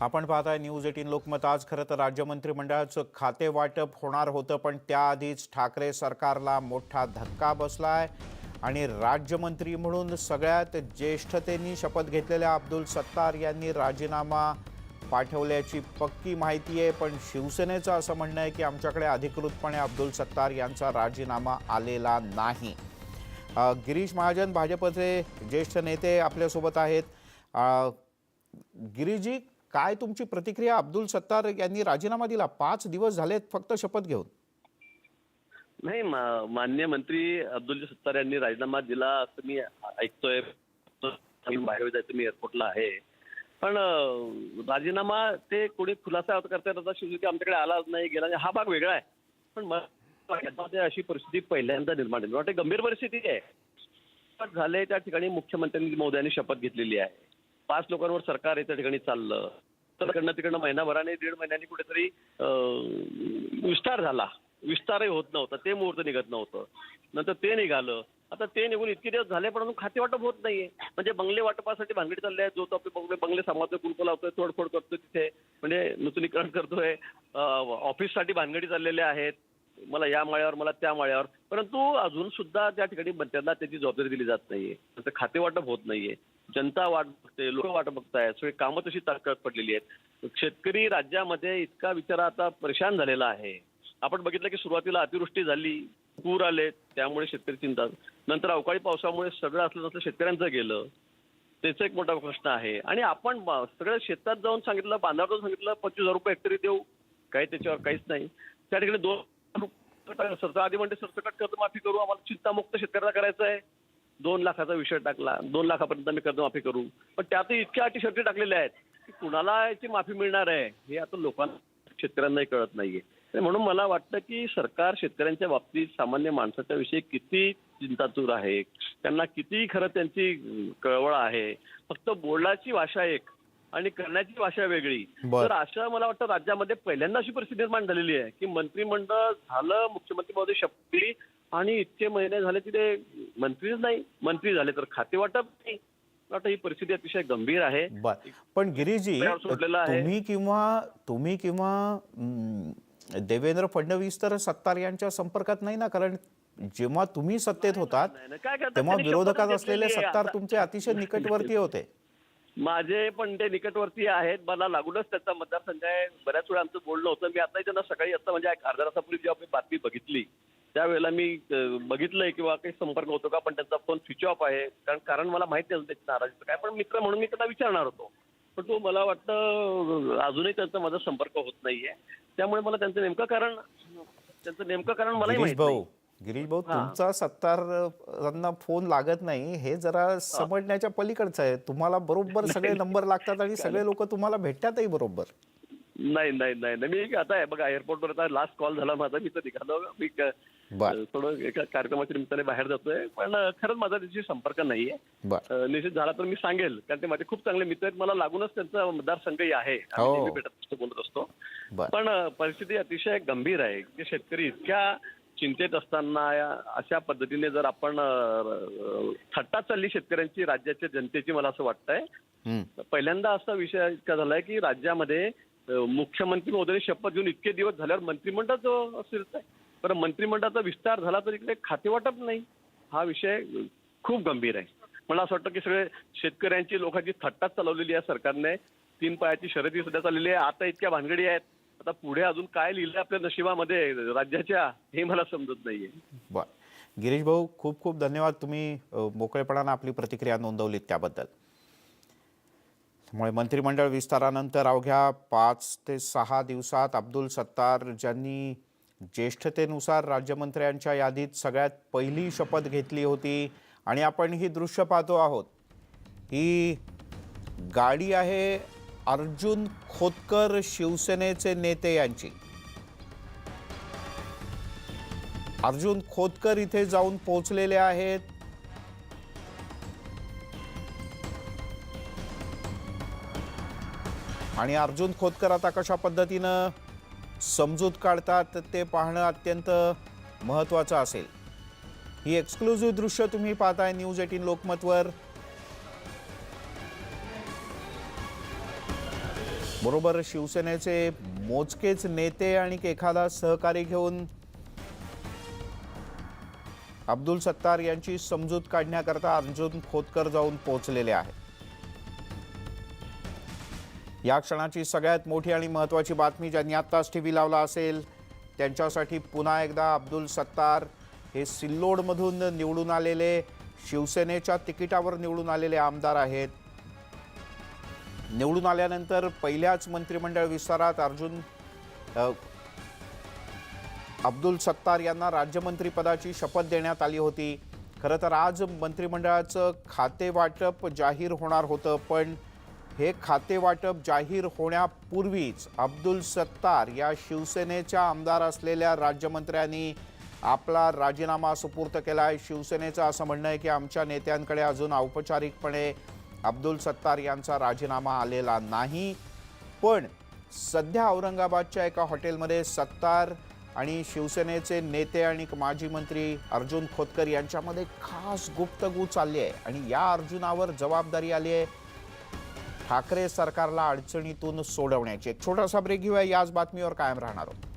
आपण पाहताय news eighteen Lokmat. आज खरं तर राज्य मंत्रिमंडळाचं खाते वाटप होणार होतं पण त्याआधीच ठाकरे सरकारला मोठा धक्का बसला आहे आणि राज्यमंत्री म्हणून सगळ्यात ज्येष्ठतेने शपथ घेतलेल्या अब्दुल सत्तार यांनी राजीनामा पाठवल्याची पक्की माहिती आहे पण शिवसेनेचं असं म्हणणं आहे की आमच्याकडे अधिकृतपणे अब्दुल सत्तार यांचा राजीनामा आलेला नाही. गिरीश महाजन भाजपचे ज्येष्ठ नेते आपल्यासोबत आहेत. गिरीजी काय तुमची प्रतिक्रिया? अब्दुल सत्तार यांनी राजीनामा दिला. पाच दिवस झालेत फक्त शपथ घेऊन. नाही मान्य मंत्री अब्दुल सत्तार यांनी राजीनामा दिला असं मी ऐकतोय. बाहेर जायचं मी एअरपोर्टला आहे. पण राजीनामा ते कोणी खुलासा करता येतात शिवसेना आमच्याकडे आलाच नाही गेला नाही. हा भाग वेगळा आहे. पण मला अशी परिस्थिती पहिल्यांदा निर्माण झाली. वाटते गंभीर परिस्थिती आहे. झाले त्या ठिकाणी मुख्यमंत्र्यांनी महोदयांनी शपथ घेतलेली आहे. पाच लोकांवर सरकार आहे त्या ठिकाणी चाललं. तर तिकडनं तिकडनं महिनाभराने दीड महिन्यांनी कुठेतरी विस्तार झाला. विस्तारही होत नव्हता. ते मुहूर्त निघत नव्हतं. नंतर ते निघालं. आता ते निघून इतके दिवस झाले पण अजून खाते वाटप होत नाहीये. म्हणजे बंगले वाटपासाठी भानगडी चालले आहेत जो तो आपले बंगले बंगले सांभाळतोय कुलप लावतोय तोडफोड करतोय तिथे. म्हणजे नूतनीकरण करतोय. ऑफिससाठी भानगडी चाललेल्या आहेत. मला या माळ्यावर मला त्या माळ्यावर. परंतु अजून सुद्धा त्या ठिकाणी त्यांना त्याची जबाबदारी दिली जात नाहीये. त्याचं खाते वाटप होत नाहीये. जनता वाट बघते लोक वाट बघतायत सगळी कामं तशी ताकद पडलेली आहेत. शेतकरी राज्यामध्ये इतका विचार आता परेशान झालेला आहे. आपण बघितलं की सुरुवातीला अतिवृष्टी झाली पूर आले त्यामुळे शेतकरी चिंता. नंतर अवकाळी पावसामुळे सगळं असलं नसलं शेतकऱ्यांचं गेलं. त्याचा एक मोठा प्रश्न आहे. आणि आपण सगळं शेतात जाऊन सांगितलं बांधावर जाऊन सांगितलं पंचवीस हजार रुपये हेक्टरी देऊ. काही त्याच्यावर काहीच नाही. त्या ठिकाणी दोन रुपये आधी म्हणते सरसकट कर्जमाफी करू आम्हाला चिंतामुक्त शेतकऱ्याला करायचं आहे. दोन लाखाचा विषय टाकला. दोन लाखापर्यंत आम्ही कर्जमाफी करू. पण त्यातही इतक्या अटी शर्ती टाकलेल्या आहेत की कुणाला याची माफी मिळणार आहे हे आता लोकांना शेतकऱ्यांनाही कळत नाहीये. म्हणून मला वाटतं की सरकार शेतकऱ्यांच्या बाबतीत सामान्य माणसाच्या विषयी किती चिंतातूर आहे त्यांना किती खरं त्यांची कळवळ आहे. फक्त बोलाची भाषा एक. आणि करण्याची भाषा वेगळी. तर अशा मला वाटतं राज्यामध्ये पहिल्यांदा अशी परिस्थिती निर्माण झालेली आहे की मंत्रिमंडळ झालं मुख्यमंत्री महोदय शपथ दिली आणि इतके महिने झाले तिथे मंत्रीच नाही मंत्री झाले तर खाते वाटप नाही वाटतं ही परिस्थिती अतिशय गंभीर आहे पण गिरीजी. तुम्ही किंवा तुम्ही किंवा देवेंद्र फडणवीस तर सत्तार यांच्या संपर्कात नाही ना कारण जेव्हा तुम्ही सत्तेत होतात? तेव्हा विरोधकात असलेले. सत्तार तुमचे अतिशय निकटवर्ती होते माझे पण ते निकटवर्ती आहेत. मला लागूनच त्याचा मतदारसंघ आहे बऱ्याच वेळा आमचं बोलणं होतं. मी आता त्यांना सकाळी आता म्हणजे एक अर्ध्या तासापूर्वी जेव्हा मी बातमी बघितली त्यावेळेला मी बघितलंय किंवा काही संपर्क होतो का पण त्यांचा फोन स्विच ऑफ आहे. कारण कारण मला माहिती नव्हतं त्याची नाराजीचं काय. पण मित्र म्हणून मी त्यांना विचारणार होतो. पण तो मला वाटतं अजूनही त्यांचा माझा संपर्क होत नाहीये. त्यामुळे मला त्यांचं नेमकं कारण त्यांचं नेमकं कारण मलाही माहीत भाऊ गिरीश भाऊ. तुमचा सत्तारांना फोन लागत नाही. हे जरा समजण्याच्या पलीकडचं आहे. तुम्हाला बरोबर सगळे नंबर लागतात आणि सगळे लोक तुम्हाला भेटतातही बरोबर. नाही नाही नाही नाही. मी आता आहे. बघा एअरपोर्टवर आता लास्ट कॉल झाला माझा. मी तर निघालो. मी थोडं एका कार्यक्रमाच्या निमित्ताने बाहेर जातोय. पण खरंच माझा त्याच्याशी संपर्क नाहीये. निश्चित झाला तर मी सांगेल. कारण ते माझे खूप चांगले मित्र आहेत. मला लागूनच त्यांचा मतदारसंघही आहे. हो. भेटत असतो बोलत असतो. पण परिस्थिती अतिशय गंभीर आहे. की शेतकरी इतक्या चिंतेत असताना अशा पद्धतीने जर आपण थट्टा चालली शेतकऱ्यांची राज्याच्या जनतेची मला असं वाटतंय. पहिल्यांदा असा विषय इतका झालाय की राज्यामध्ये मुख्यमंत्री महोदयांनी शपथ घेऊन इतके दिवस झाल्यावर मंत्रिमंडळ जो फिरत आहे बरं मंत्रिमंडळाचा विस्तार झाला तर इकडे खातेवाटप नाही. हा विषय खूप गंभीर आहे. मला असं वाटतं की सगळे शेतकऱ्यांची लोकांची थट्टाच चालवलेली आहे सरकारने. तीन पायाची शर्यती सुद्धा चाललेली आहे. आता इतक्या भानगडी आहेत. आता पुढे अजून काय लिहिलंय आपल्या नशिबामध्ये राज्याच्या हे मला समजत नाहीये. बर. गिरीश भाऊ खूप खूप धन्यवाद. तुम्ही मोकळेपणानं आपली प्रतिक्रिया नोंदवलीत त्याबद्दल. त्यामुळे मंत्रिमंडळ विस्तारानंतर अवघ्या पाच ते सहा दिवसात अब्दुल सत्तार ज्यांनी ज्येष्ठतेनुसार राज्यमंत्र्यांच्या यादीत सगळ्यात पहिली शपथ घेतली होती आणि आपण ही दृश्य पाहतो आहोत ही गाडी आहे अर्जुन खोतकर शिवसेनेचे नेते यांची. अर्जुन खोतकर इथे जाऊन पोहोचलेले आहेत. आणि अर्जुन खोतकर आता कशा पद्धतीनं समजूत काढतात ते पाहणं अत्यंत महत्त्वाचं असेल. ही एक्सक्लुझिव्ह दृश्य तुम्ही पाहताय न्यूज एटीन लोकमतवर. बरोबर शिवसेनेचे मोजकेच नेते आणि एखादा सहकारी घेऊन अब्दुल सत्तार यांची समजूत काढण्याकरता अर्जुन खोतकर जाऊन पोहोचलेले आहेत. या क्षणाची सगळ्यात मोठी आणि महत्त्वाची बातमी ज्यांनी आत्ताच टी व्ही लावला असेल त्यांच्यासाठी पुन्हा एकदा अब्दुल सत्तार हे सिल्लोडमधून निवडून आलेले शिवसेनेच्या तिकिटावर निवडून आलेले आमदार आहेत. निवडून आल्यानंतर पहिल्याच मंत्रिमंडळ विस्तारात अर्जुन अब्दुल सत्तार यांना राज्यमंत्रीपदाची शपथ देण्यात आली होती. खरं तर आज मंत्रिमंडळाचं खाते वाटप जाहीर होणार होतं पण हे खाते वाटप जाहीर होण्यापूर्वीच अब्दुल सत्तार या शिवसेनेच्या आमदार असलेल्या राज्यमंत्र्यांनी आपला राजीनामा सुपूर्त केला आहे शिवसेनेचं असं म्हणणं आहे की आमच्या नेत्यांकडे अजून औपचारिकपणे अब्दुल सत्तार यांचा राजीनामा आलेला नाही. पण सध्या औरंगाबादच्या एका हॉटेलमध्ये सत्तार आणि शिवसेनेचे नेते आणि माजी मंत्री अर्जुन खोतकर यांच्यामध्ये खास गुप्तगू चालली आहे आणि या अर्जुनावर जबाबदारी आली आहे. ठाकरे सरकारला अडचणीतून सोडवण्याची. एक छोटासा ब्रेक घेऊया. याच बातमीवर कायम राहणार आहोत.